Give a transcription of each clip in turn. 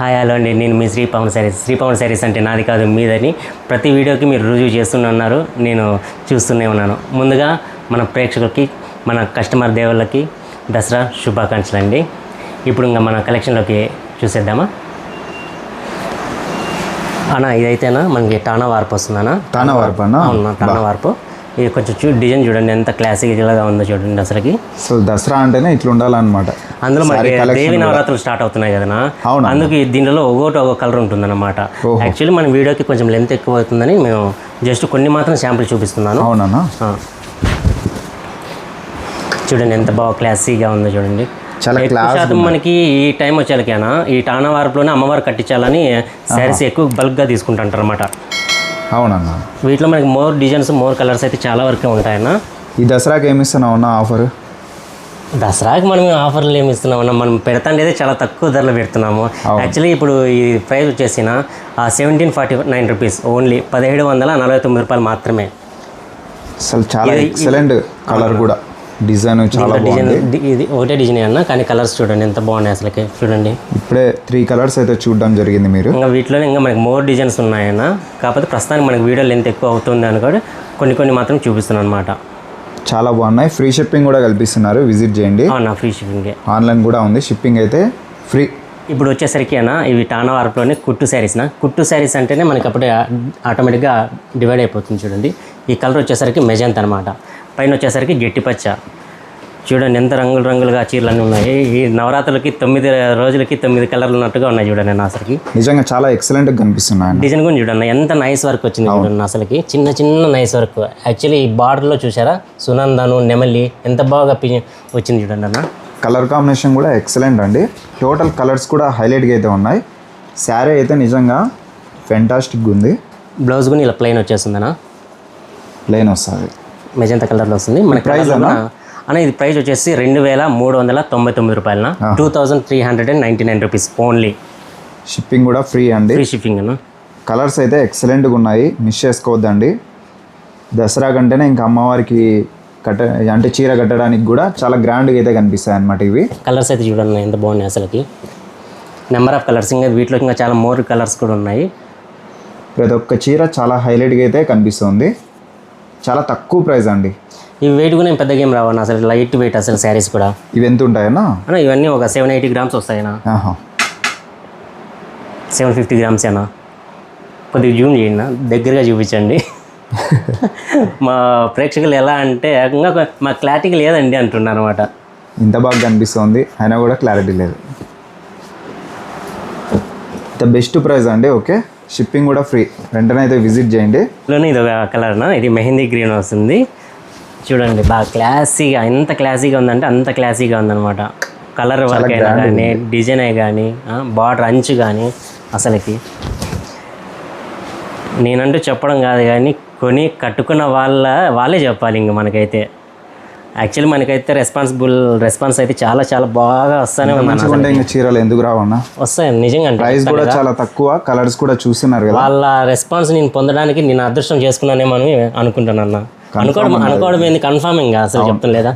Hi hello అండి. నేను మీ శ్రీ పవన్ శారీస్. శ్రీ పవన్ శారీస్ అంటే నాది కాదు మీదని. ప్రతి వీడియోకి మీరు రుజువు చేస్తూనే ఉన్నారు నేను చూస్తూనే ఉన్నాను. ముందుగా మన ప్రేక్షకులకి మన కస్టమర్ దేవుళ్ళకి దసరా శుభాకాంక్షలు అండి. ఇప్పుడు ఇంకా మన కలెక్షన్లోకి చూసేద్దామా? అన్న ఇదైతేనా? మనకి టానా వార్పు వస్తుందనా తానా వార్పు అన్న? అవునా టానా వార్పు. ఇది కొంచెం చూ డిజైన్ చూడండి ఎంత క్లాసిక్గా ఉందో చూడండి అసలుకి. అసలు దసరా అంటేనే ఇట్లా ఉండాలన్నమాట అందులో మనకి దేవి. నవరాత్రులు స్టార్ట్ అవుతున్నాయి కదా అవునా? అందుకు దీనిలో ఒక్కొక్కటి ఒక్కొక్క కలర్ ఉంటుందన్నమాట. ఓహో. యాక్చువల్లీ మన వీడియోకి కొంచెం లెంత్ ఎక్కువ అవుతుందని మేము జస్ట్ కొన్ని మాత్రం శాంపుల్ చూపిస్తున్నాను. అవునన్నా? ఆ. చూడండి ఎంత బాగా క్లాసీగా ఉందో చూడండి. చాలా శాతం మనకి ఈ టైం వచ్చేలకేనా? ఈ టానా వార్పులోనే అమ్మవారు కట్టించాలని శారీస్ ఎక్కువ బల్క్గా తీసుకుంటుంటారు అనమాట అవునన్నా. వీటిలో మనకి మోర్ డిజైన్స్ మోర్ కలర్స్ అయితే చాలా వరకే ఉంటాయన్న. ఈ దసరాకి ఏమి ఇస్తున్నావు అన్న ఆఫర్? దసరాకి మనం ఆఫర్లు ఏమి ఇస్తున్నామన్నా మనం పెడతాండేదే చాలా తక్కువ ధరలో పెడుతున్నాము. యాక్చువల్లీ ఇప్పుడు ఈ ప్రైస్ వచ్చేసిన seventeen forty nine rupees only పదిహేడు వందల నలభై తొమ్మిది రూపాయలు మాత్రమే. అసలు చాలా ఎక్సలెంట్ కలర్ కూడా. డిజైన్ చాలా బాగుంది. ఇది ఒకటే డిజైన్ అన్న కానీ కలర్స్ చూడండి ఎంత బాగున్నాయి అసలుకి చూడండి. ఇప్పుడే త్రీ కలర్స్ అయితే చూడడం జరిగింది మీరు. ఇంకా వీటిలోనే ఇంకా మనకి మోర్ డిజైన్స్ ఉన్నాయన్న కాకపోతే ప్రస్తుతానికి మనకి వీడియో లెంత్ ఎక్కువ అవుతుంది అనుకోండి కొన్ని కొన్ని మాత్రం చూపిస్తున్నాను అనమాట చాలా బాగున్నాయి. ఫ్రీ షిప్పింగ్ కూడా కల్పిస్తున్నారు. విజిట్ చేయండి. ఫ్రీ షిప్పింగే ఆన్లైన్ కూడా ఉంది. షిప్పింగ్ అయితే ఫ్రీ ఇప్పుడు వచ్చేసరికి అన్న ఇవి టానా వార్పులోనే కుట్టు శారీస్నా కుట్టు శారీస్ అంటేనే మనకి అప్పుడే ఆటోమేటిక్గా డివైడ్ అయిపోతుంది చూడండి. ఈ కలర్ వచ్చేసరికి మెజంత్ అనమాట పైన వచ్చేసరికి గట్టి పచ్చ. చూడండి ఎంత రంగులు రంగులుగా చీరలు అన్నీ ఉన్నాయి. ఈ నవరాత్రులకి తొమ్మిది రోజులకి తొమ్మిది కలర్లు ఉన్నట్టుగా ఉన్నాయి చూడండి అన్న అసలుకి. నిజంగా చాలా ఎక్సలెంట్గా కనిపిస్తున్నాయి అన్న డిజైన్ కూడా చూడండి ఎంత నైస్ వర్క్ వచ్చింది చూడండి అసలుకి. చిన్న చిన్న నైస్ వర్క్ యాక్చువల్లీ ఈ బార్డర్లో చూసారా? సునందను నెమలి ఎంత బాగా పి- వచ్చింది చూడండి అన్న. కలర్ కాంబినేషన్ కూడా ఎక్సలెంట్ అండి. టోటల్ కలర్స్ కూడా హైలైట్గా అయితే ఉన్నాయి. శారీ అయితే నిజంగా ఫెంటాస్టిక్గా ఉంది. బ్లౌజ్ కూడా ఇలా ప్లెయిన్ వచ్చేస్తుందనా ప్లెయిన్ వస్తుంది. మెజంతా కలర్లో వస్తుంది. మన ప్రైస్ అన్న? ఇది ప్రైస్ వచ్చేసి రెండు వేల మూడు వందల తొంభై తొమ్మిది రూపాయలన two thousand three hundred and ninety nine rupees only shipping కూడా ఫ్రీ అండి. ఫ్రీ షిప్పింగ్ అన్న. కలర్స్ అయితే ఎక్సలెంట్గా ఉన్నాయి. మిస్ చేసుకోవద్దండి. దసరా కంటేనే ఇంకా అమ్మవారికి కట్ట అంటే చీర కట్టడానికి కూడా చాలా గ్రాండ్గా అయితే కనిపిస్తాయి అన్నమాట ఇవి. కలర్స్ అయితే చూడండి ఎంత బాగున్నాయి అసలుకి. నెంబర్ ఆఫ్ కలర్స్ ఇంకా వీటిలో ఇంకా చాలా మోర్ కలర్స్ కూడా ఉన్నాయి. ప్రతి ఒక్క చీర చాలా హైలైట్గా అయితే కనిపిస్తుంది. చాలా తక్కువ ప్రైస్ అండి. ఇవి వెయిట్ కూడా ఏం పెద్దగా ఏం రావన్న అసలు లైట్ వెయిట్ అసలు శారీస్ కూడా. ఇవి ఎంత ఉంటాయన్నా అన్న ఇవన్నీ ఒక సెవెన్ ఎయిటీ గ్రామ్స్ వస్తాయన్నా. ఆహా. సెవెన్ ఫిఫ్టీ గ్రామ్స్ ఏనా? కొద్దిగా జూమ్ చేయండి. దగ్గరగా చూపించండి. మా ప్రేక్షకులు ఎలా అంటే ఇంకా మా క్లారిటీగా లేదండి అంటున్నారు అనమాట ఇంత బాగా కనిపిస్తుంది అయినా కూడా క్లారిటీ లేదు. ద బెస్ట్ ప్రైస్ అండి ఓకే? షిప్పింగ్ కూడా ఫ్రీ. వెంటనే అయితే విజిట్ చేయండి. ఇది ఒక కలర్నా ఇది మెహందీ గ్రీన్ వస్తుంది. చూడండి బాగా క్లాసీగా ఎంత క్లాసీగా ఉందంటే అంత క్లాసీగా ఉందన్నమాట. కలర్ వర్క్ అయినా కానీ డిజైన్ కానీ బార్డర్ అంచు కానీ అసలుకి. నేనంటూ చెప్పడం కాదు కానీ కొని కట్టుకున్న వాళ్ళ వాళ్ళే చెప్పాలి ఇంక మనకైతే. యాక్చువల్లీ మనకైతే రెస్పాన్సిబుల్ రెస్పాన్స్ అయితే చాలా చాలా బాగా వస్తూనే ఇంకా చీరలు ఎందుకు రావన్నా వస్తాయి నిజంగా ప్రైస్ కూడా చాలా తక్కువ కలర్స్ కూడా చూస్తున్నారు కదా. వాళ్ళ రెస్పాన్స్ నేను పొందడానికి నేను అదృష్టం చేసుకున్నానేమో అని అనుకుంటాను అన్న. అనుకోవడం అనుకోవడం ఏంది? కన్ఫామింగ్ అసలు చెప్తాను లేదా?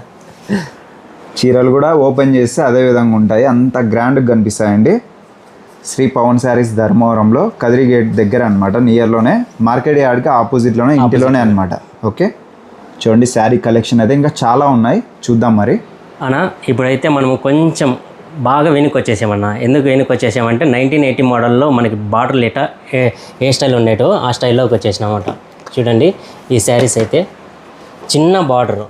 చీరలు కూడా ఓపెన్ చేస్తే అదే విధంగా ఉంటాయి. అంత గ్రాండ్గా కనిపిస్తాయండి. శ్రీ పవన్ శారీస్ ధర్మవరంలో కదిరి గేట్ దగ్గర అనమాట నియర్లోనే మార్కెట్ యార్డ్కి ఆపోజిట్లోనే ఇంటిలోనే అనమాట ఓకే చూడండి శారీ కలెక్షన్ అయితే ఇంకా చాలా ఉన్నాయి. చూద్దాం మరి. అన్న ఇప్పుడైతే మనము కొంచెం బాగా వెనుక వచ్చేసామన్న ఎందుకు వెనుక వచ్చేసామంటే నైన్టీన్ ఎయిటీ మోడల్లో మనకి బార్డర్ లేట ఏ స్టైల్ ఉండేటో ఆ స్టైల్లోకి వచ్చేసినామన్నమాట. చూడండి ఈ శారీస్ అయితే చిన్న బార్డర్.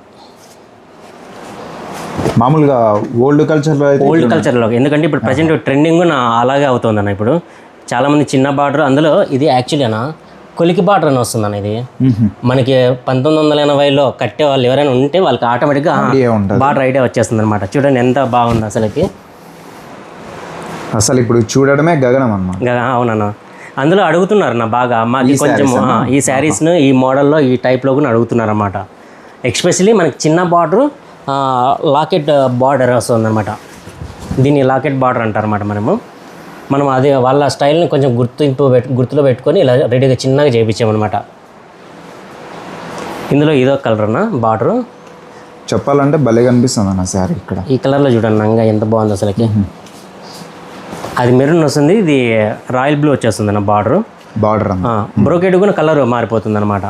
మామూలుగా ఓల్డ్ కల్చర్లో ఓల్డ్ కల్చర్లో ఎందుకంటే ఇప్పుడు ప్రజెంట్ ట్రెండింగ్ నా అలాగే అవుతుంది అన్న ఇప్పుడు చాలామంది చిన్న బార్డర్ అందులో ఇది యాక్చువల్లీ అన్న కొలికి బార్డర్ అని వస్తుంది అన్న ఇది. మ్మ్హ. మనకి పంతొమ్మిది వందల ఎనభైలో కట్టే వాళ్ళు ఎవరైనా ఉంటే వాళ్ళకి ఆటోమేటిక్గా. బార్డర్ ఐడియా వచ్చేస్తుంది అనమాట చూడండి ఎంత బాగుంది అసలుకి. అసలు ఇప్పుడు చూడడమే గగనం అన్నమాట అవునన్న. అందులో అడుగుతున్నారు నా బాగా. మాకు కొంచెం ఈ శారీస్ను ఈ మోడల్లో ఈ టైప్లో కూడా అడుగుతున్నారు అనమాట ఎక్స్పెషలీ మనకి చిన్న బార్డర్ లాకెట్ బార్డర్ వస్తుందన్నమాట. దీన్ని లాకెట్ బార్డర్ అంటారన్నమాట మనము. మనం అదే వాళ్ళ స్టైల్ని కొంచెం గుర్తింపు గుర్తులో పెట్టుకొని ఇలా రెడీగా చిన్నగా చేయించామన్నమాట ఇందులో ఇదో కలర్ అన్న బార్డరు. చెప్పాలంటే భలే కనిపిస్తుంది అన్న శారీ ఇక్కడ. ఈ కలర్లో చూడండి నంగా ఎంత బాగుంది అసలుకి. అది మెరూన్ వస్తుంది ఇది రాయల్ బ్లూ వచ్చేస్తుంది అన్న బార్డర్ బార్డర్ అంతా బ్రోకెడ్ కూడా కలర్ మారిపోతుంది అనమాట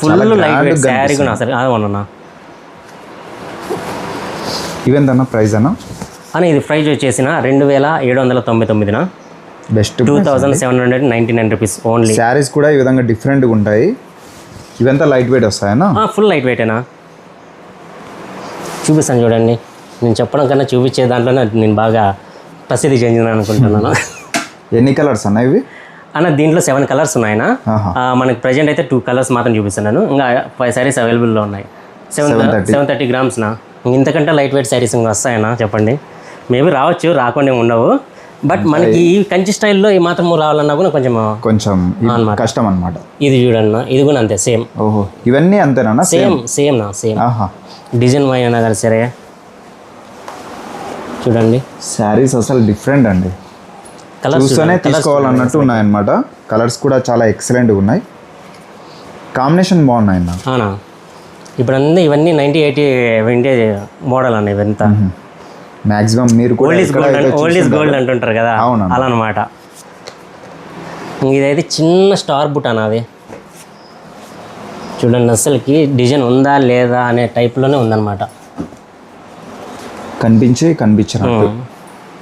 ఫుల్ లైట్ వెయిట్ శారీ కూడా అసలు ఇవెంతన్నా ప్రైస్ అన్న అని ఇది ప్రైస్ వచ్చేసిన రెండు వేల ఏడు వందల తొంభై తొమ్మిదిన. Best two thousand seven hundred ninety nine rupees only. Saris కూడా ఈ విధంగా డిఫరెంట్గా ఉంటాయి. ఇవంతా లైట్ వెయిట్ వస్తాయన్నా? ఫుల్ లైట్ వెయిటేనా చూపిస్తాను చూడండి. నేను చెప్పడం కన్నా చూపించే దాంట్లోనే నేను బాగా ప్రసిద్ధి చెందిన అనుకుంటున్నాను. ఎన్ని కలర్స్ అన్న ఇవి? అన్న దీంట్లో సెవెన్ కలర్స్ ఉన్నాయన ఆహా. మనకి ప్రజెంట్ అయితే టూ కలర్స్ మాత్రం చూపిస్తున్నాను. ఇంకా ఫైవ్ శారీస్ అవైలబుల్లో ఉన్నాయి. సెవెన్ 730. సెవెన్ థర్టీ గ్రామ్స్నా ఇంతకంటే లైట్ వెయిట్ శారీస్ ఇంకా వస్తాయనా చెప్పండి. మేబీ రావచ్చు రాకుండా ఉండవు. బట్ మనకి ఈ కంచి స్టైల్లో ఈ మాత్రం రావాలన్నా కూడా కొంచెం కొంచెం కష్టం అన్నమాట. ఇది చూడన్న ఇది కూడా అంతే సేమ్. ఓహో ఇవన్నీ అంతేనా? Same same. నా సేమ్. డిజైన్ అయినా కానీ సరే. చూడండి. శారీస్ అసలు డిఫరెంట్ అండి. కలర్స్ చూస్తేనే తీసుకోవాలన్నట్టు ఉన్నాయన్నమాట. కలర్స్ కూడా చాలా ఎక్సలెంట్గా ఉన్నాయి. కాంబినేషన్ బాగున్నాయి అన్న ఇప్పుడు అన్నీ ఇవన్నీ నైన్టీ ఎయిటీ వింటేజ్ మోడల్ అన్న ఇవంతా. మాక్సిమం మీరు ఓల్డ్ గోల్డ్ ఓల్డ్ గోల్డ్ అంటుంటారు కదా? అవునన్న. అలా అనమాట ఇదైతే చిన్న స్టార్ బుట్ అన్నది చూడండి అసలుకి డిజైన్ ఉందా లేదా అనే టైప్లోనే ఉందన్నమాట. కనిపించి కనిపించినట్టు.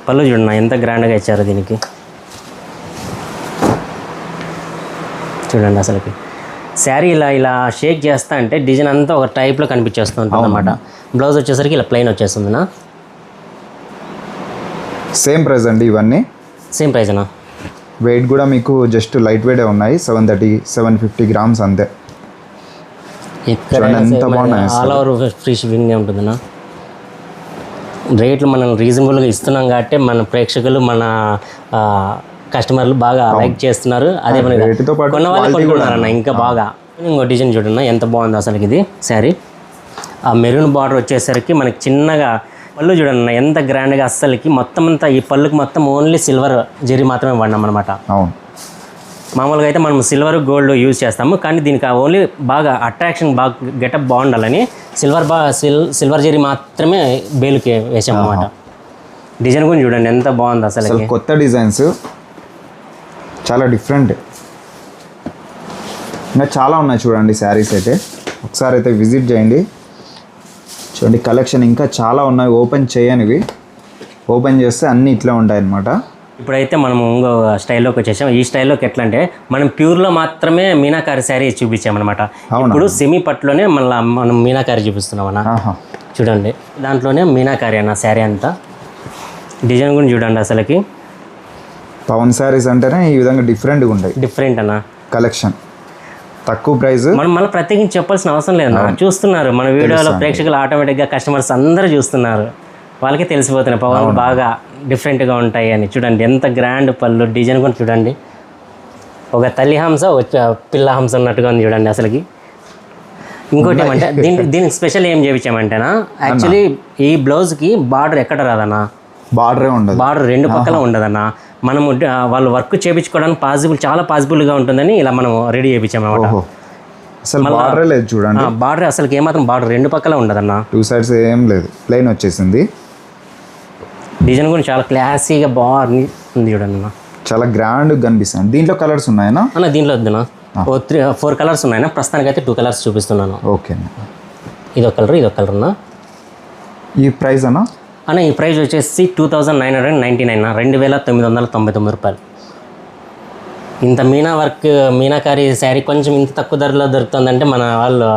పళ్ళు చూడండి ఎంత గ్రాండ్గా ఇచ్చారు దీనికి. చూడండి అసలుకి. శారీ ఇలా ఇలా షేక్ చేస్తా అంటే డిజైన్ అంతా ఒక టైప్లో కనిపించేస్తుంది అనమాట బ్లౌజ్ వచ్చేసరికి ఇలా ప్లెయిన్ వచ్చేస్తుందినా? సేమ్ ప్రైస్ అండి ఇవన్నీ? సేమ్ ప్రైజ్నా వెయిట్ కూడా మీకు జస్ట్ లైట్ వెయిటే ఉన్నాయి. Seven thirty seven fifty grams అంతే. చూడండి ఎంత బాగున్నాయి ఆల్ ఓవర్ ఫ్రీ షిప్పింగ్ ఉంటుందినా రేట్లు మనం రీజనబుల్గా ఇస్తున్నాం కాబట్టి మన ప్రేక్షకులు మన కస్టమర్లు బాగా లైక్ చేస్తున్నారు. అదే మన రేటుతో పాటు కొన్న వాళ్ళు కొంటున్నారన్న ఇంకా బాగా. ఇంకో డిజైన్ చూడన్న ఎంత బాగుంది అసలు ఇది శారీ ఆ మెరూన్ బార్డర్ వచ్చేసరికి మనకి చిన్నగా పళ్ళు చూడన్న ఎంత గ్రాండ్గా అస్సలకి మొత్తం అంతా ఈ పళ్ళుకి మొత్తం ఓన్లీ సిల్వర్ జెరీ మాత్రమే వాడినాం అనమాట అవును. మామూలుగా అయితే మనం సిల్వర్ గోల్డ్ యూజ్ చేస్తాము కానీ దీనికి ఓన్లీ బాగా అట్రాక్షన్ బాగా గెటప్ బాగుండాలని సిల్వర్ బా సిల్ సిల్వర్ జెరీ మాత్రమే బేలుకి వేసాం అనమాట డిజైన్ కూడా చూడండి ఎంత బాగుంది అసలు అసలు కొత్త డిజైన్స్ చాలా డిఫరెంట్ ఇంకా చాలా ఉన్నాయి చూడండి శారీస్ అయితే. ఒకసారి అయితే విజిట్ చేయండి. చూడండి కలెక్షన్ ఇంకా చాలా ఉన్నాయి. ఓపెన్ చేయనివి. ఓపెన్ చేస్తే అన్నీ ఇట్లా ఉంటాయి అన్నమాట ఇప్పుడైతే మనం ఇంకో స్టైల్లోకి వచ్చేసాం. ఈ స్టైల్లోకి ఎట్లా అంటే మనం ప్యూర్లో మాత్రమే మీనాకారి శారీ చూపించామన్నమాట? ఇప్పుడు సెమీ పట్టులోనే మళ్ళీ మనం మీనాకారి చూపిస్తున్నాం అన్న చూడండి దాంట్లోనే మీనాకారి అన్న శారీ అంతా. డిజైన్ కూడా చూడండి అసలుకి. పవన్ శారీస్ అంటేనే ఈ విధంగా డిఫరెంట్గా ఉంటాయి. డిఫరెంట్ అన్న. కలెక్షన్ తక్కువ ప్రైస్. మనం మళ్ళీ ప్రత్యేకించి చెప్పాల్సిన అవసరం లేదు. చూస్తున్నారు. మన వీడియోలో ప్రేక్షకులు ఆటోమేటిక్గా కస్టమర్స్ అందరూ చూస్తున్నారు. వాళ్ళకి తెలిసిపోతున్నాయి. పవన్ బాగా డిఫరెంట్గా ఉంటాయి అని. చూడండి ఎంత గ్రాండ్ పళ్ళు డిజైన్ కూడా చూడండి. ఒక తల్లి హంస ఒక పిల్ల హంస ఉన్నట్టుగా ఉంది చూడండి అసలుకి. ఇంకోటి ఏమంటే దీనికి దీనికి స్పెషల్ ఏం చేయించామంటేనా యాక్చువల్లీ ఈ బ్లౌజ్కి బార్డర్ ఎక్కడ రాదన్నా? బార్డరే ఉండదు. బార్డర్ రెండు పక్కల ఉండదన్న. మనము వాళ్ళు వర్క్ చేయించుకోవడానికి పాసిబుల్ చాలా పాసిబుల్గా ఉంటుందని ఇలా మనం రెడీ చేయించాము అనమాట అసలు బార్డరే లేదు చూడండి. బార్డర్ అసలు ఏమాత్రం బార్డర్ రెండు పక్కల ఉండదన్న. టూ సైడ్స్ ఏం లేదు. ప్లెయిన్ వచ్చేసింది. డిజైన్ కూడా చాలా క్లాసీగా బాగుంది ఉంది చూడండి అన్న. చాలా గ్రాండ్గా కనిపిస్తుంది. దీంట్లో కలర్స్ ఉన్నాయనా? అన్న దీంట్లో వద్దునా? ఓ త్రీ ఫోర్ కలర్స్ ఉన్నాయన్న. ప్రస్తుతానికి అయితే టూ కలర్స్ చూపిస్తున్నాను. ఓకే ఇది ఒక కలర్ ఇది ఒక కలర్ అన్న. ఈ ప్రైస్ అన్నా? అన్న ఈ ప్రైస్ వచ్చేసి two thousand nine hundred ninety nine రెండు వేల తొమ్మిది వందల తొంభై తొమ్మిది రూపాయలు. ఇంత మీనా వర్క్ మీనాకారి శారీ కొంచెం ఇంత తక్కువ ధరలో దొరుకుతుందంటే మన వాళ్ళు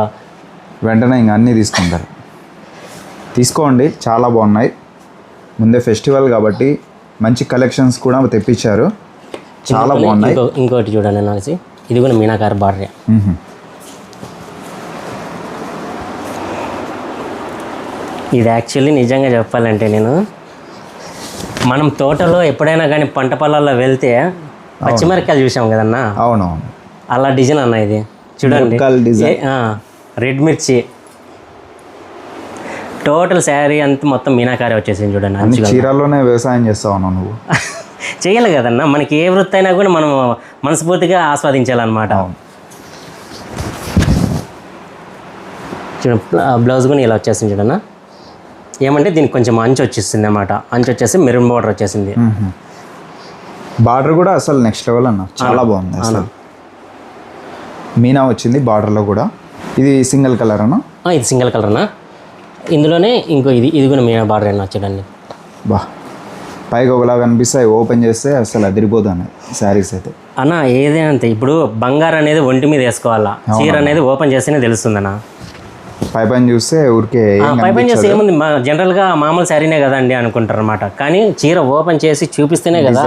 వెంటనే ఇంకా అన్నీ తీసుకుంటారు. తీసుకోండి చాలా బాగున్నాయి. ముందే ఫెస్టివల్ కాబట్టి మంచి కలెక్షన్స్ కూడా తెప్పించారు. చాలా బాగున్నాయి. ఇంకో ఇంకోటి చూడండి అనేసి ఇది కూడా మీనాకారి బార్డర్ ఇది యాక్చువల్లీ నిజంగా చెప్పాలంటే నేను మనం తోటలో ఎప్పుడైనా కానీ పంట పొలాల్లో వెళ్తే పచ్చిమిరకాయలు చూసాం కదన్నా? అవునవును. అలా డిజైన్ అన్న ఇది. చూడండి. రెడ్ మిర్చి. టోటల్ శారీ అంతా మొత్తం మీనాకారి వచ్చేసింది చూడండి వ్యవసాయం చేస్తావు నువ్వు. చేయాలి కదన్నా మనకి ఏ వృత్తి అయినా కూడా మనం మనస్ఫూర్తిగా ఆస్వాదించాలన్నమాట. అవును. చూడండి బ్లౌజ్ కూడా ఇలా వచ్చేసింది చూడన్నా. ఏమంటే దీనికి కొంచెం అంచు వచ్చేసింది అనమాట అంచు వచ్చేసి మెరూన్ బార్డర్ వచ్చేసింది. బార్డర్ కూడా అసలు నెక్స్ట్ లెవెల్ అన్న. చాలా బాగుంది అసలు. మీనా వచ్చింది బార్డర్లో కూడా. ఇది సింగిల్ కలర్ అన్న? ఇది సింగిల్ కలర్నా ఇందులోనే ఇంకో ఇది ఇది కూడా మీనా బార్డర్ అయినా చూడండి బా. పైకి ఒకలా కనిపిస్తాయి ఓపెన్ చేస్తే అసలు అదిరిపోతుంది శారీస్ అయితే. అన్న ఏదైనా అంతే ఇప్పుడు బంగారు అనేది ఒంటి మీద వేసుకోవాలా? చీర అనేది ఓపెన్ చేస్తేనే తెలుస్తుంది అన్న పై పైన చూస్తే ఊరికే పై పైన చేస్తే ఏముంది? మా- జనరల్గా మామూలు శారీనే కదండి అనుకుంటారు అనమాట కానీ చీర ఓపెన్ చేసి చూపిస్తేనే కదా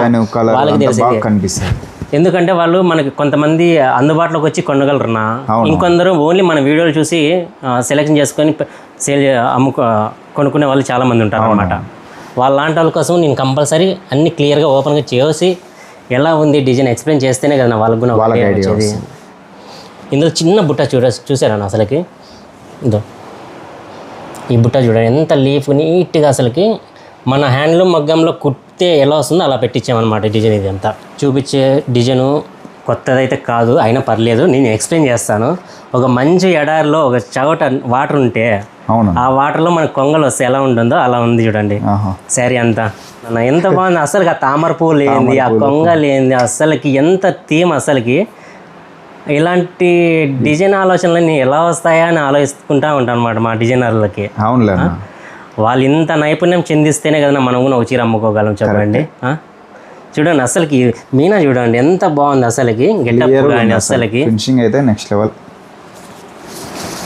వాళ్ళకి కనిపిస్తాయి ఎందుకంటే వాళ్ళు మనకి కొంతమంది అందుబాటులోకి వచ్చి కొనగలరునా? ఇంకొందరు ఓన్లీ మన వీడియోలు చూసి సెలెక్షన్ చేసుకొని సేల్ అమ్ముకో కొనుక్కునే వాళ్ళు చాలా మంది ఉంటారు అనమాట వాళ్ళ లాంటి వాళ్ళ కోసం నేను కంపల్సరీ అన్ని క్లియర్గా ఓపెన్గా చేసి ఎలా ఉంది డిజైన్ ఎక్స్ప్లెయిన్ చేస్తేనే కదా వాళ్ళకి కూడా ఇందులో చిన్న బుట్ట చూడ చూసారా అసలుకి? ఇదో. ఈ బుట్ట చూడండి ఎంత లీఫ్ నీట్గా అసలుకి. మన హ్యాండ్లూమ్ మగ్గంలో కుట్టే ఎలా వస్తుందో అలా పెట్టించామన్నమాట డిజైన్ ఇది అంతా చూపించే డిజైను కొత్తదైతే కాదు అయినా పర్లేదు. నేను ఎక్స్ప్లెయిన్ చేస్తాను. ఒక మంచి ఎడారిలో ఒక చవట వాటర్ ఉంటే ఆ వాటర్లో మన కొంగలు వస్తే ఎలా ఉంటుందో అలా ఉంది చూడండి. శారీ అంతా. ఎంత బాగుంది. అసలు ఆ తామర పువ్వులు ఏంది ఆ కొంగలు ఏంది అసలుకి ఎంత థీమ్ అసలుకి. ఇలాంటి డిజైన్ ఆలోచనలన్నీ ఎలా వస్తాయా అని ఆలోచిస్తుంటా ఉంటాను అనమాట మా డిజైనర్లకి. అవునులే వాళ్ళు ఇంత నైపుణ్యం చెందిస్తేనే కదా మనం కూడా చీర అమ్ముకోగలం చెప్పండి? చూడండి అసలుకి మీనా చూడండి ఎంత బాగుంది అసలుకి గెటప్ కానీ అసలుకి. ఫినిషింగ్ అయితే నెక్స్ట్ లెవెల్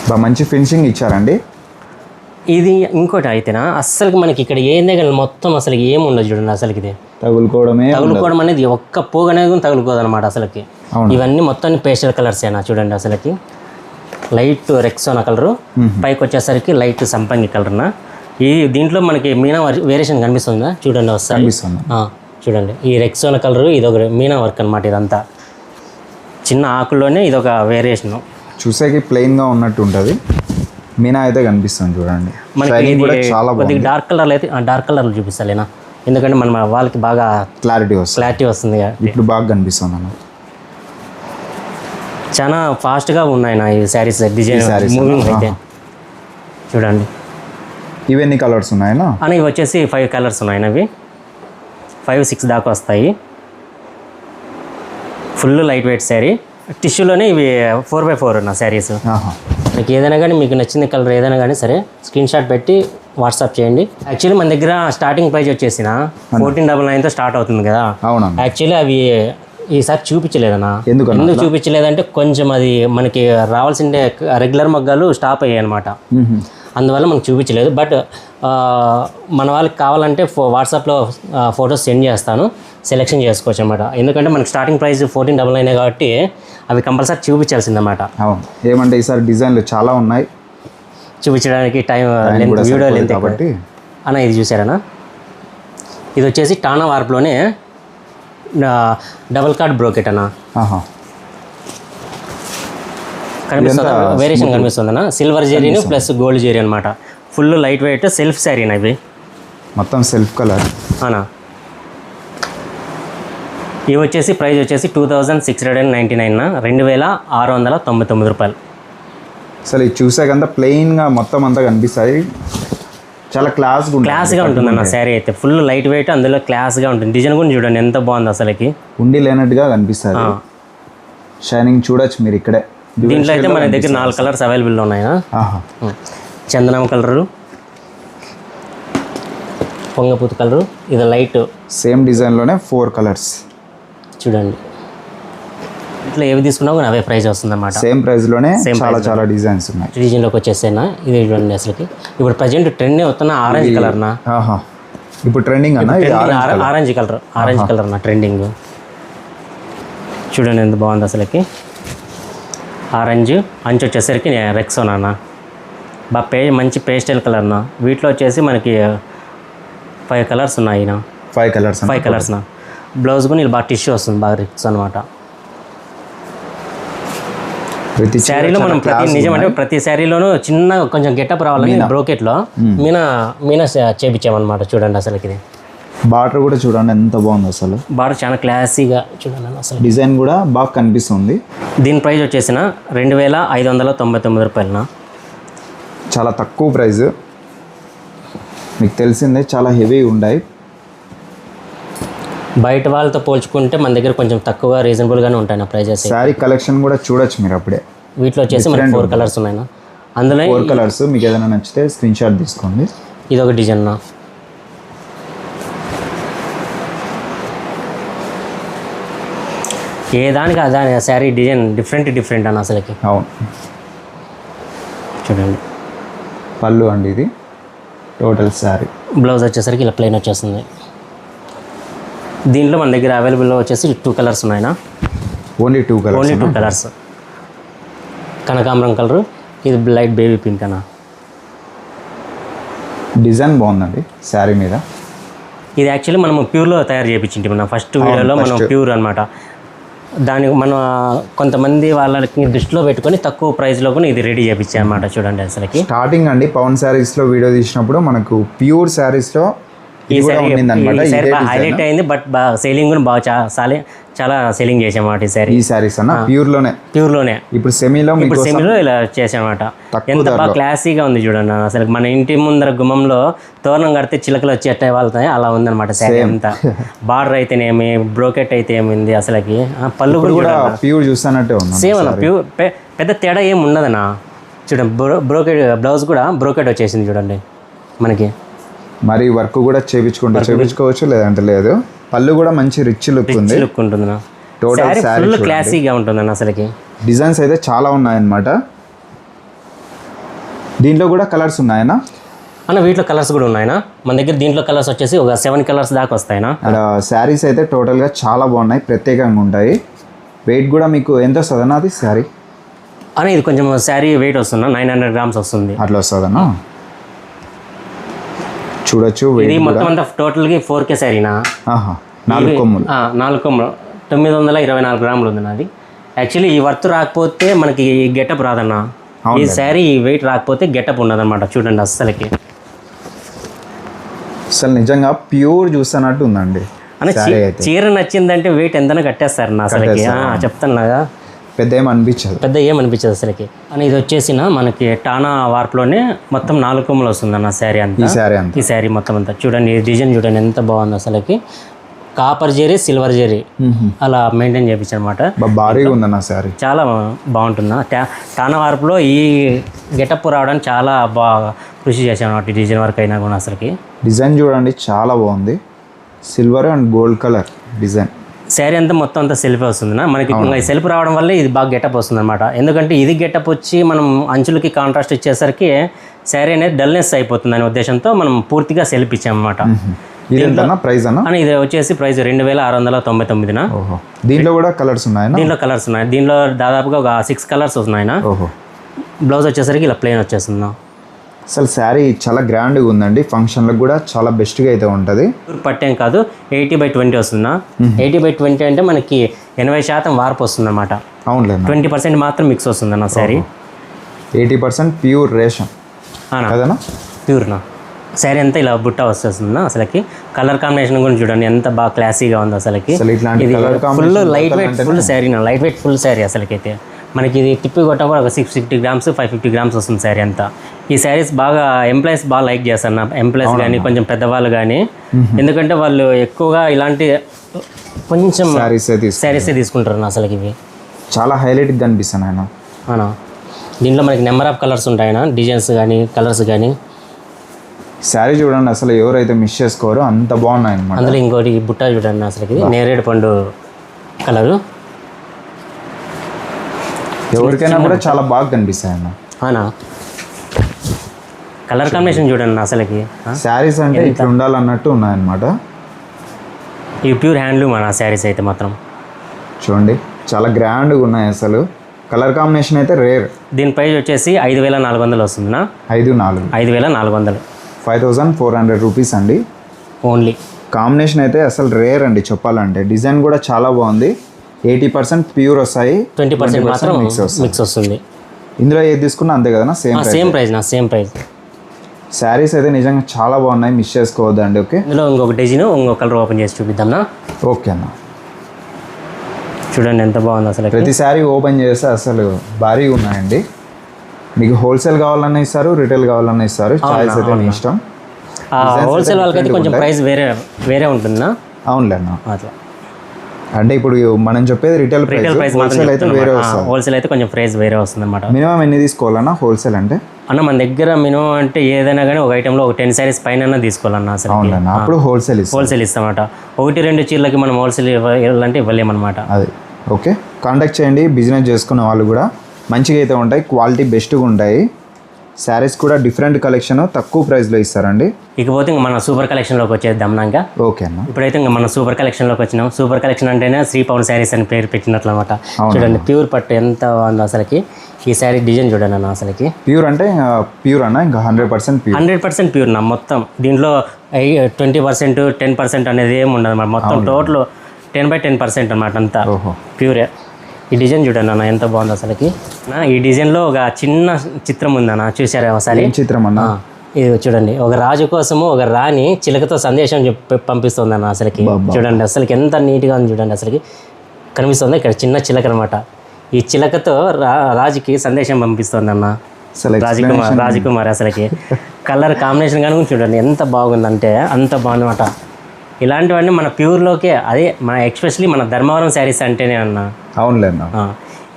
బా మంచి ఫినిషింగ్ ఇచ్చారండి. ఇది ఇంకోటి అయితేనా? అస్సలకి మనకి ఇక్కడ ఏం దగ్గర మొత్తం అసలు ఏం ఉండదు చూడండి అసలుకి ఇది తగులుకోవడమే తగులుకోవడం అనేది ఒక్క పోగు అనేది కూడా తగులుకోదు అనమాట అసలుకి. ఇవన్నీ మొత్తం పేస్టల్ కలర్స్ ఏనా చూడండి అసలుకి. లైట్ రెక్సోనా కలరు పైకి వచ్చేసరికి లైట్ సంపంగి కలర్నా ఈ దీంట్లో మనకి మీనా వేరియేషన్ కనిపిస్తుందా? చూడండి ఒకసారి. చూడండి. ఈ రెక్సోనా కలరు ఇది ఒక మీనా వర్క్ అనమాట ఇదంతా. చిన్న ఆకుల్లోనే ఇది ఒక వేరియేషన్ చూసేకి ప్లెయిన్గా ఉన్నట్టు ఉంటుంది. మీనా అయితే కనిపిస్తుంది చూడండి. మనకి చాలా కొద్దిగా డార్క్ కలర్లు అయితే డార్క్ కలర్లు చూపిస్తాలేనా? ఎందుకంటే మన వాళ్ళకి బాగా క్లారిటీ వస్తుంది. క్లారిటీ వస్తుంది. ఇప్పుడు బాగా కనిపిస్తుంది అన్న. చాలా ఫాస్ట్గా ఉన్నాయి నా ఈ శారీస్ డిజైన్ మూవింగ్. అయితే. చూడండి. ఇవన్నీ కలర్స్ ఉన్నాయనా అని ఇవి వచ్చేసి ఫైవ్ కలర్స్ ఉన్నాయి అవి ఫైవ్ సిక్స్ దాకా వస్తాయి. ఫుల్ లైట్ వెయిట్ శారీ టిష్యూలోనే ఇవి ఫోర్ బై ఫోర్ ఉన్న శారీస్ మీకు ఏదైనా కానీ మీకు నచ్చిన కలర్ ఏదైనా కానీ సరే స్క్రీన్ షాట్ పెట్టి వాట్సాప్ చేయండి. యాక్చువల్లీ మన దగ్గర స్టార్టింగ్ ప్రైస్ వచ్చేసిన ఫోర్టీన్ డబల్ నైన్తో స్టార్ట్ అవుతుంది కదా. యాక్చువల్లీ అవి ఈసారి చూపించలేదన్నా. ఎందుకన్నా? ఎందుకు చూపించలేదంటే కొంచెం అది మనకి రావాల్సిన రెగ్యులర్ మగ్గాలు స్టాప్ అయ్యాయి అనమాట. అందువల్ల మనకు చూపించలేదు. బట్ మన వాళ్ళకి కావాలంటే ఫో వాట్సాప్లో ఫొటోస్ సెండ్ చేస్తాను. సెలెక్షన్ చేసుకోవచ్చు అనమాట ఎందుకంటే మనకి starting price fourteen double nine కాబట్టి అవి కంపల్సరీ చూపించాల్సిందన్నమాట. అవును. ఏమంటే ఈసారి డిజైన్లు చాలా ఉన్నాయి. చూపించడానికి టైం వీడియో లెంత్ కాబట్టి. అన్న ఇది చూసారనా ఇది వచ్చేసి టానా వార్ప్లోనే డబల్ కార్డ్ బ్రోకెట్ అన్న. కనిపిస్తుందా? వేరియేషన్ కనిపిస్తుందన్న? సిల్వర్ జెరీని ప్లస్ గోల్డ్ జెరీ అనమాట full light weight self sari ఇవి. మొత్తం సెల్ఫ్ కలర్. అనా ఇవి వచ్చేసి ప్రైస్ వచ్చేసి two thousand six hundred and ninety nine రెండు వేల ఆరు వందల తొంభై తొమ్మిది రూపాయలు. అసలు ఇది చూసాకంతా ప్లెయిన్గా మొత్తం అంతా కనిపిస్తాయి. చాలా ఉంటుంది. క్లాస్గా ఉంటుంది అన్న శారీ అయితే. ఫుల్ లైట్ వెయిట్ అందులో క్లాస్గా ఉంటుంది. డిజైన్ కూడా చూడండి ఎంత బాగుంది అసలుకి. ఉండి లేనట్టుగా కనిపిస్తుంది. షైనింగ్ చూడొచ్చు మీరు ఇక్కడే. దీంట్లో అయితే మన దగ్గర నాలుగు కలర్స్ అవైలబుల్ ఉన్నాయా? చందనం కలరు పొంగపూత కలరు ఇది లైట్ సేమ్ డిజైన్లోనే ఫోర్ కలర్స్ చూడండి. ఇట్లా ఏవి తీసుకున్నా కూడా అవే ప్రైస్ వస్తుంది అనమాట సేమ్ ప్రైస్లోనే చాలా చాలా డిజైన్స్ ఉన్నాయి. రీజన్లోకి వచ్చేసేనా? ఇది చూడండి అసలుకి. ఇప్పుడు ప్రజెంట్ ట్రెండ్ అవుతున్న ఆరెంజ్ కలర్ నా ఆహా. ఇప్పుడు ట్రెండింగ్ అన్న ఇది ఆరెంజ్ కలర్ ఆరెంజ్ కలర్ నా ట్రెండింగ్ చూడండి ఎంత బాగుంది అసలుకి. ఆరెంజ్ అంచు వచ్చేసరికి రెక్సోన్ అన్న. బా పే మంచి పేస్టల్ కలర్ నా. వీటిలో వచ్చేసి మనకి ఫైవ్ కలర్స్ ఉన్నాయి ఫైవ్ కలర్స్ ఫైవ్ కలర్స్ నా. బ్లౌజ్ కూడా ఇలా బాగా టిష్యూ వస్తుంది బాగా రిక్స్ అనమాట ప్రతి శారీలో మనం ప్రతి నిజం అంటే. ప్రతి శారీలోనూ చిన్న కొంచెం గెటప్ రావాలని బ్రోకెట్లో మీనా మీనా చేపించామన్నమాట చూడండి అసలుకి ఇది. బార్డర్ కూడా చూడండి ఎంత బాగుంది అసలు. బాగా చాలా క్లాసీగా చూడండి అసలు. డిజైన్ కూడా బాగా కనిపిస్తుంది. దీని ప్రైస్ వచ్చేసిన రెండు వేల ఐదు వందల తొంభై తొమ్మిది రూపాయలన? చాలా తక్కువ ప్రైస్. మీకు తెలిసిందే చాలా హెవీ ఉన్నాయి బయట వాళ్ళతో పోల్చుకుంటే మన దగ్గర కొంచెం తక్కువ రీజనబుల్గానే ఉంటాయి నా ప్రైజెస్ శారీ కలెక్షన్ కూడా చూడొచ్చు మీరు అప్పుడే. వీటిలో వచ్చేసి మనకి ఫోర్ కలర్స్ ఉన్నాయి అందులో ఫోర్ కలర్స్ మీకు ఏదైనా నచ్చితే స్క్రీన్ షాట్ తీసుకోండి. ఇది ఒక డిజైన్ నా. ఏ దానికి అదా శారీ డిజైన్ డిఫరెంట్ డిఫరెంట్ అన్న అసలుకి. అవును. చూడండి. పళ్ళు అండి ఇది. టోటల్ శారీ బ్లౌజ్ వచ్చేసరికి ఇలా ప్లెయిన్ వచ్చేస్తుంది. దీంట్లో మన దగ్గర అవైలబుల్ వచ్చేసి two colours ఉన్నాయినా only two colours only two colours కనకాంబరం కలరు ఇది లైట్ బేబీ పింక్ అన్న. డిజైన్ బాగుందండి శారీ మీద. ఇది యాక్చువల్లీ మనం ప్యూర్లో తయారు చేయించింటి మనం. ఫస్ట్ వీడియోలో మనం ప్యూర్ అనమాట దానికి మనం కొంతమంది వాళ్ళకి దృష్టిలో పెట్టుకొని తక్కువ ప్రైస్లో కూడా ఇది రెడీ చేయించాం అనమాట చూడండి అసలుకి. స్టార్టింగ్ అండి పవన్ శారీస్లో వీడియో తీసినప్పుడు మనకు ప్యూర్ శారీస్లో ఇది కూడా సారీ ఉండింది అనమాట ఈ సారీ బాగా హైలైట్ అయింది బట్ బాగా సేలింగ్ కూడా బాగా చా- సాలే చాలా సెల్లింగ్ చేసామన్నమాట ఈ సారీ. ఈ శారీస్ అన్న? ప్యూర్లోనే ప్యూర్లోనే ఇప్పుడు సెమీలో ఇప్పుడు సెమీలో ఇలా చేసామన్నమాట ఎంత బాగా క్లాసీగా ఉంది చూడండి అన్న. అసలు మన ఇంటి ముందర గుమ్మంలో తోరణం కడితే చిలకలు వచ్చి ఎట్ట వెళ్తాయి అలా ఉందన్నమాట శారీ అంతా. బార్డర్ అయితేనేమి బ్రోకెట్ అయితే ఏమింది అసలుకి పళ్ళు కూడా ప్యూర్ చూస్తున్నట్టే ఉంది సేమ్ అన్న ప్యూర్ పెద్ద తేడా ఏం ఉండదన్నా. చూడండి బ్రో బ్రోకెట్ బ్లౌజ్ కూడా బ్రోకెట్ వచ్చేసింది చూడండి మనకి. మరి వర్క్ కూడా చేపించుకుంటే. చేపించుకోవచ్చు లేదంటే లేదు. పళ్ళు కూడా మంచి రిచ్ లుక్ ఉంది. లుక్ ఉంటుంది Total శారీ క్లాసీగా ఉంటుందన్న అసలుకి. డిజైన్స్ అయితే చాలా ఉన్నాయన్నమాట. దీంట్లో కూడా కలర్స్ ఉన్నాయనా అన్న వీటిలో కలర్స్ కూడా ఉన్నాయనా మన దగ్గర దీంట్లో కలర్స్ వచ్చేసి ఒక సెవెన్ కలర్స్ దాకా వస్తాయినా శారీస్ అయితే టోటల్గా చాలా బాగున్నాయి ప్రత్యేకంగా ఉంటాయి. వెయిట్ కూడా మీకు ఎంత వస్తుందన్నా అది? శారీ అని ఇది కొంచెం శారీ వెయిట్ వస్తుందా నైన్ హండ్రెడ్ గ్రామ్స్ వస్తుంది. అట్లా వస్తుందన్నా? చూడొచ్చు ఇది మొత్తం అంతా టోటల్గా ఫోర్ కే ఆహా నాలుగు కొమ్ములు. నాలుగు కొమ్మలు. తొమ్మిది వందల ఇరవై నాలుగు గ్రాములు ఉంది నాది. యాక్చువల్లీ ఈ వర్త్ రాకపోతే మనకి గెటప్ రాదన్న. ఈ శారీ వెయిట్ రాకపోతే గెటప్ ఉన్నదన్నమాట చూడండి అస్సలకి. అసలు నిజంగా ప్యూర్ చూస్తున్నట్టు ఉందండి అయితే. చీర నచ్చిందంటే వెయిట్ ఎంతైనా కట్టేస్తారు నా అసలుకి. ఆ, చెప్తాను కదా పెద్ద ఏం అనిపించదు. పెద్ద ఏమనిపించదు అసలుకి. అని ఇది వచ్చేసిన మనకి టానా వార్ప్లోనే మొత్తం నాలుగు కొమ్మలు వస్తుంది అన్న శారీ ఈ అంతా శారీ అంతా. ఈ శారీ మొత్తం అంతా. చూడండి ఈ డిజైన్ చూడండి ఎంత బాగుంది అసలుకి. Copper zari silver zari. అలా మెయింటైన్ చేయించారు అనమాట భారీగా ఉందన్న శారీ. చాలా బాగుంటుంది? టానా వార్పులో ఈ గెటప్ రావడానికి చాలా బాగా కృషి చేశాను అన్నమాట ఈ డిజైన్ వర్క్ అయినా కూడా అసలుకి. డిజైన్ చూడండి చాలా బాగుంది. Silver and gold colour design. Sari అంతా మొత్తం అంతా సెల్ఫ్ వస్తుంది మనకి సెల్ఫ్ రావడం వల్ల ఇది బాగా గెటప్ వస్తుంది అనమాట ఎందుకంటే ఇది గెటప్ వచ్చి మనం అంచులకి కాంట్రాస్ట్ ఇచ్చేసరికి శారీ అనేది డల్నెస్ అయిపోతుంది అనే ఉద్దేశంతో మనం పూర్తిగా సెల్ఫ్ ఇచ్చామన్నమాట. ప్రైస్ అన్న ఇది వచ్చేసి ప్రైస్ రెండు వేల ఆరు వందల తొంభై తొమ్మిదిన? ఓహో. దీంట్లో కూడా కలర్స్ ఉన్నాయన్నా దీంట్లో కలర్స్ ఉన్నాయి. దీంట్లో దాదాపుగా ఒక సిక్స్ కలర్స్ ఓహో. బ్లౌజ్ వచ్చేసరికి ఇలా ప్లెయిన్ వచ్చేస్తుంది అసలు శారీ చాలా గ్రాండ్గా ఉందండి. ఫంక్షన్లకు కూడా చాలా బెస్ట్గా అయితే ఉంటుంది. పట్టేం కాదు ఎయిటీ బై ట్వంటీ వస్తుందా? ఎయిటీ బై ట్వంటీ అంటే మనకి ఎనభై శాతం వార్పు వస్తుంది అనమాట అవునులేనా ట్వంటీ పర్సెంట్ మాత్రం మిక్స్ వస్తుంది అన్న saree eighty percent pure ration కదనా ప్యూర్నా? శారీ అంతా ఇలా బుట్ట వస్తుంది అసలుకి? కలర్ కాంబినేషన్ కూడా చూడండి ఎంత బాగా క్లాసీగా ఉంది అసలుకి. Full light weight full sari light weight full sari అసలుకైతే. మనకి ఇది తిప్పి కొట్టడం కూడా ఒక six fifty grams five fifty grams వస్తుంది శారీ అంతా. ఈ శారీస్ బాగా ఎంప్లాయీస్ బాగా లైక్ చేస్తారు. నా ఎంప్లాయీస్ కానీ కొంచెం పెద్దవాళ్ళు కానీ ఎందుకంటే వాళ్ళు ఎక్కువగా ఇలాంటి కొంచెం శారీస్ తీసుకుంటారు. నా అసలుకి ఇవి. చాలా హైలైట్గా కనిపిస్తాను ఆయన అవునా? దీంట్లో మనకి నెంబర్ ఆఫ్ కలర్స్ ఉంటాయనా? డిజైన్స్ కానీ కలర్స్ కానీ శారీ చూడండి అసలు ఎవరైతే మిస్ చేసుకోరో అంత బాగున్నాయి అనమాట అందులో ఇంకోటి బుట్ట చూడండి అసలుకి. నేరేడు పండు కలరు ఎవరికైనా కూడా చాలా బాగా కనిపిస్తాయి అన్న. అవునా? కలర్ కాంబినేషన్ చూడండి అసలుకి? శారీస్ అంటే ఇట్లా ఉండాలన్నట్టు ఉన్నాయన్నమాట. ఇవి ప్యూర్ హ్యాండ్లూమ్ అన్న శారీస్ అయితే మాత్రం. చూడండి చాలా గ్రాండ్గా ఉన్నాయి అసలు. కలర్ కాంబినేషన్ అయితే రేర్ దీని ప్రైస్ వచ్చేసి ఐదు వేల నాలుగు వందలు వస్తుందినా? ఐదు నాలుగు. ఐదు వేల నాలుగు వందలు. Five thousand four hundred rupees అండి. ఓన్లీ కాంబినేషన్ అయితే అసలు రేర్ అండి చెప్పాలంటే. డిజైన్ కూడా చాలా బాగుంది. ఎయిటీ పర్సెంట్ ప్యూర్ వస్తాయి. ట్వంటీ పర్సెంట్ మాత్రం మిక్స్ వస్తుంది. ఇందులో ఏది తీసుకున్నా అంతే కదా సేమ్ సేమ్ ప్రైస్ నా సేమ్ ప్రైస్ శారీస్ అయితే నిజంగా చాలా బాగున్నాయి. మిస్ చేసుకోవద్దండి ఓకే? ఇందులో ఇంకొక డిజైన్ ఇంకొక కలర్ ఓపెన్ చేసి చూపిద్దాంనా? ఓకే అన్న. చూడండి ఎంత బాగుంది అసలు ప్రతి శారీ ఓపెన్ చేస్తే అసలు భారీగా ఉన్నాయండి. మీకు హోల్సేల్ కావాలన్నా ఇస్తారు రిటైల్ కావాలన్నా ఇస్తారు. చాయిస్ అయితే మీ ఇష్టం. హోల్సేల్ వాళ్ళకైతే కొంచెం ప్రైస్ వేరే వేరే ఉంటుందా? అవునులే అన్న. అట్లా. అంటే ఇప్పుడు మనం చెప్పేది రిటైల్ రిటైల్ ప్రైస్ హోల్సేల్ అయితే వేరే వస్తుంది. హోల్సేల్ అయితే కొంచెం ప్రైస్ వేరే వస్తుంది అనమాట మినిమం ఎన్ని తీసుకోవాలన్నా హోల్సేల్ అంటే? అన్న మన దగ్గర మినిమం అంటే ఏదైనా కానీ ఒక ఐటెంలో ఒక టెన్ సారీస్ పైన తీసుకోవాలన్న అసలు అప్పుడు హోల్సేల్ ఇస్తాం. హోల్సేల్ ఇస్తామన్నమాట. ఒకటి రెండు చీరలకి మనం హోల్సేల్ ఇవ్వాలంటే ఇవ్వలేమన్నమాట. అది. ఓకే కాంటాక్ట్ చేయండి బిజినెస్ చేసుకునే వాళ్ళు కూడా మంచిగా అయితే ఉంటాయి క్వాలిటీ బెస్ట్గా ఉంటాయి. శారీస్ కూడా డిఫరెంట్ కలెక్షన్ తక్కువ ప్రైస్లో ఇస్తారండి. ఇకపోతే ఇంకా మన సూపర్ కలెక్షన్లోకి వచ్చేద్దాం ఇంకా ఓకే అన్న ఇప్పుడైతే ఇంకా మన సూపర్ కలెక్షన్లోకి వచ్చినాం. సూపర్ కలెక్షన్ అంటేనే శ్రీ పవన్ శారీస్ అని పేరు పెట్టినట్లు అనమాట చూడండి ప్యూర్ పట్టు ఎంత బాగుందో అసలుకి. ఈ శారీ డిజైన్ చూడండి అన్న అసలుకి. ప్యూర్ అంటే ప్యూర్ అన్న ఇంకా hundred percent pure. Hundred percent pure నా మొత్తం. దీంట్లో ట్వంటీ పర్సెంట్ టెన్ పర్సెంట్ అనేది ఏమి ఉండదు మొత్తం total ten by ten percent అనమాట అంతా. ప్యూరే. ఈ డిజైన్ చూడండి అన్న ఎంత బాగుంది అసలుకి. ఈ డిజైన్లో ఒక చిన్న చిత్రం ఉందన్న చూసారా ఒకసారి? చిత్రం అన్న? ఇది చూడండి. ఒక రాజు కోసము ఒక రాణి చిలకతో సందేశం పంపిస్తుంది అన్న అసలుకి. చూడండి అసలుకి ఎంత నీట్గా ఉంది చూడండి అసలుకి. కనిపిస్తుంది ఇక్కడ చిన్న చిలక అనమాట ఈ చిలకతో రా రాజుకి సందేశం పంపిస్తుంది అన్న. రాజకుమార్ రాజకుమార్ అసలుకి. కలర్ కాంబినేషన్ కానీ చూడండి ఎంత బాగుందంటే అంత బాగుందన్నమాట. ఇలాంటివన్నీ మన ప్యూర్లోకే అదే మన ఎక్స్పెషలీ మన ధర్మవరం శారీస్ అంటేనే అన్న. అవునులే అన్న.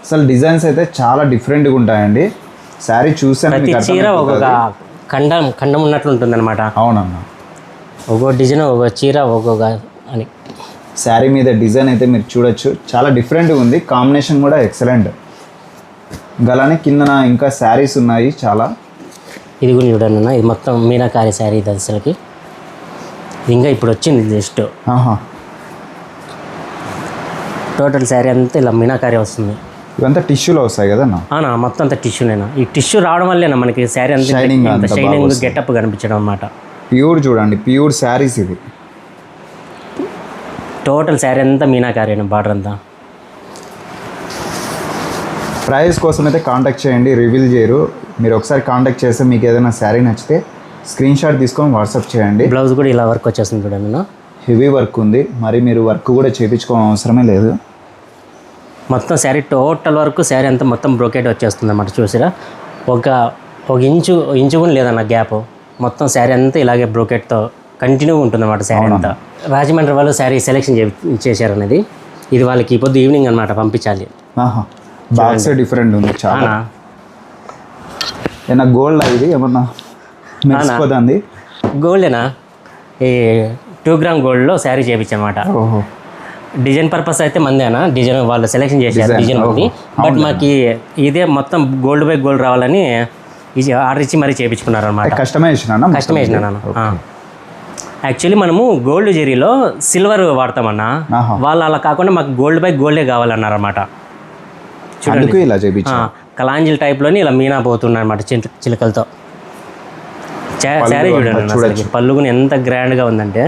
అసలు డిజైన్స్ అయితే చాలా డిఫరెంట్గా ఉంటాయండి. శారీ చూసాను ప్రతి చీర. ఒక్కొక్క ఖండం ఖండం ఉన్నట్లు ఉంటుందన్నమాట. అవునన్న. ఒక్కో డిజైన్ ఒక్కో చీర ఒక్కొక్క అని. శారీ మీద డిజైన్ అయితే మీరు చూడొచ్చు. చాలా డిఫరెంట్గా ఉంది. కాంబినేషన్ కూడా ఎక్సలెంట్. అలానే కిందన ఇంకా శారీస్ ఉన్నాయి చాలా. ఇది కూడా చూడండి అన్న. ఇది మొత్తం మీనాకారి శారీ ఇది అసలుకి. ఇంకా ఇప్పుడు వచ్చింది జస్ట్. టోటల్ శారీ అంతా ఇలా మీనాకారి వస్తుంది. ఇవంతా టిష్యూలో వస్తాయి కదా అన్న మొత్తం అంతా టిష్యూనేనా? ఈ టిష్యూ రావడం వల్లేనా మనకి శారీ అంతా షైనింగ్. గెటప్ కనిపించడం అన్నమాట. ప్యూర్ చూడండి ప్యూర్ శారీస్ ఇది. టోటల్ శారీ అంతా మీనాకారి బార్డర్ అంతా? ప్రైస్ కోసం అయితే కాంటాక్ట్ చేయండి రివీల్ చేయరు. మీరు ఒకసారి కాంటాక్ట్ చేస్తే మీకు ఏదైనా శారీ నచ్చితే స్క్రీన్ షాట్ తీసుకొని వాట్సాప్ చేయండి. బ్లౌజ్ కూడా ఇలా వర్క్ వచ్చేస్తుంది చూడండి. హెవీ వర్క్ ఉంది. మరి మీరు వర్క్ కూడా చేయించుకోవడం అవసరమే లేదు. మొత్తం శారీ టోటల్ వరకు శారీ అంతా మొత్తం బ్రోకెట్ వచ్చేస్తుంది అన్నమాట చూసిరా? ఒక ఒక ఇంచు ఇంచు కూడా లేదన్న గ్యాప్. మొత్తం శారీ అంతా ఇలాగే బ్రోకెట్తో కంటిన్యూ ఉంటుంది అన్నమాట శారీ అంతా. రాజమండ్రి వాళ్ళు శారీ సెలెక్షన్ చేశారు అనేది. ఇది వాళ్ళకి పొద్దు ఈవినింగ్ అనమాట పంపించాలి. బాక్స్ డిఫరెంట్ ఉంది చాలా. ఏమన్నా గోల్డ్ ఇది? ఏమన్నా మెరిసిపోతుంది. గోల్డేనా? ఈ టూ గ్రామ్ గోల్డ్లో శారీ చేయించనమాట ఓహో. డిజైన్ పర్పస్ అయితే మందేనా? డిజైన్ వాళ్ళు సెలెక్షన్ చేశారు డిజైన్ ఓహో. బట్ మాకు ఇదే మొత్తం గోల్డ్ బై గోల్డ్ రావాలని ఇది ఆర్డర్ ఇచ్చి మరీ చేయించుకున్నారు అనమాట కస్టమైజేషన్ అన్న కస్టమైజేషన్ అన్న. యాక్చువల్లీ మనము గోల్డ్ జెరీలో సిల్వర్ వాడతామన్నా. వాళ్ళు అలా కాకుండా మాకు గోల్డ్ బై గోల్డే కావాలన్నారు అనమాట అందుకు ఇలా చేపించు కలాంజిల్ టైప్లోని ఇలా మీనా పోతున్నాయి అనమాట చిలుకలతో. శారీ చూడండి కూడా ఎంత గ్రాండ్గా ఉందంటే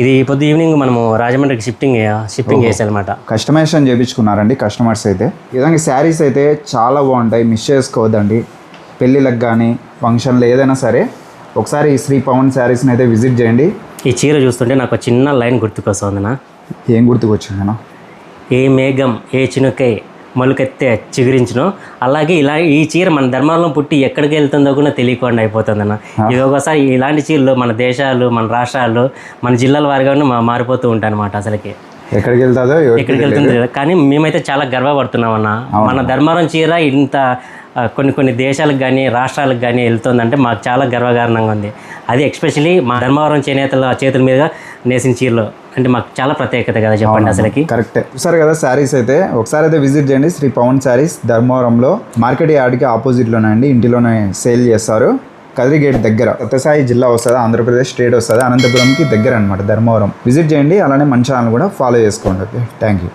ఇది పొద్దు ఈవినింగ్ మనము రాజమండ్రికి షిఫ్టింగ్ షిఫ్టింగ్ చేసామన్నమాట కస్టమైజేషన్ చేయించుకున్నారండి కస్టమర్స్ అయితే. విధంగా శారీస్ అయితే చాలా బాగుంటాయి మిస్ చేసుకోవద్దండి. పెళ్ళిళ్ళకి కానీ ఫంక్షన్లు ఏదైనా సరే ఒకసారి ఈ శ్రీ పవన్ శారీస్ని అయితే విజిట్ చేయండి. ఈ చీర చూస్తుంటే నాకు చిన్న లైన్ గుర్తుకొస్తుందనా ఏం గుర్తుకొచ్చిందన్న? ఏ మేఘం ఏ చినుకై మొలకెత్తే చిగురించును. అలాగే ఇలా ఈ చీర మన ధర్మాల్లో పుట్టి ఎక్కడికి వెళ్తుందో కూడా తెలియకుండా అయిపోతుందన్న. ఇది ఒకసారి ఇలాంటి చీరలు మన దేశాలు మన రాష్ట్రాలు మన జిల్లాల వారిగా మారిపోతూ ఉంటాయి అనమాట అసలుకి. ఎక్కడికి వెళ్తాదో ఎక్కడికి వెళ్తుంది. కానీ మేమైతే చాలా గర్వపడుతున్నాం అన్న మన ధర్మారం చీర ఇంత కొన్ని కొన్ని దేశాలకు కానీ రాష్ట్రాలకు కానీ వెళ్తుందంటే మాకు చాలా గర్వకారణంగా ఉంది. అది ఎక్స్పెషలీ మా ధర్మవరం చేనేతల చేతుల మీదుగా నేసిన చీరలు. అంటే మాకు చాలా ప్రత్యేకత కదా చెప్పండి అసలుకి. కరెక్టే. చూసారు కదా శారీస్ అయితే ఒకసారి అయితే విజిట్ చేయండి. శ్రీ పవన్ శారీస్ ధర్మవరంలో మార్కెట్ యార్డ్కి ఆపోజిట్లోనే అండి. ఇంటిలోనే సేల్ చేస్తారు. కదిరి గేట్ దగ్గర సత్యసాయి జిల్లా వస్తుంది ఆంధ్రప్రదేశ్ స్టేట్ వస్తుంది అనంతపురంకి దగ్గర అనమాట ధర్మవరం. విజిట్ చేయండి. అలానే మన ఛానల్ కూడా ఫాలో చేసుకోండి. Okay thank you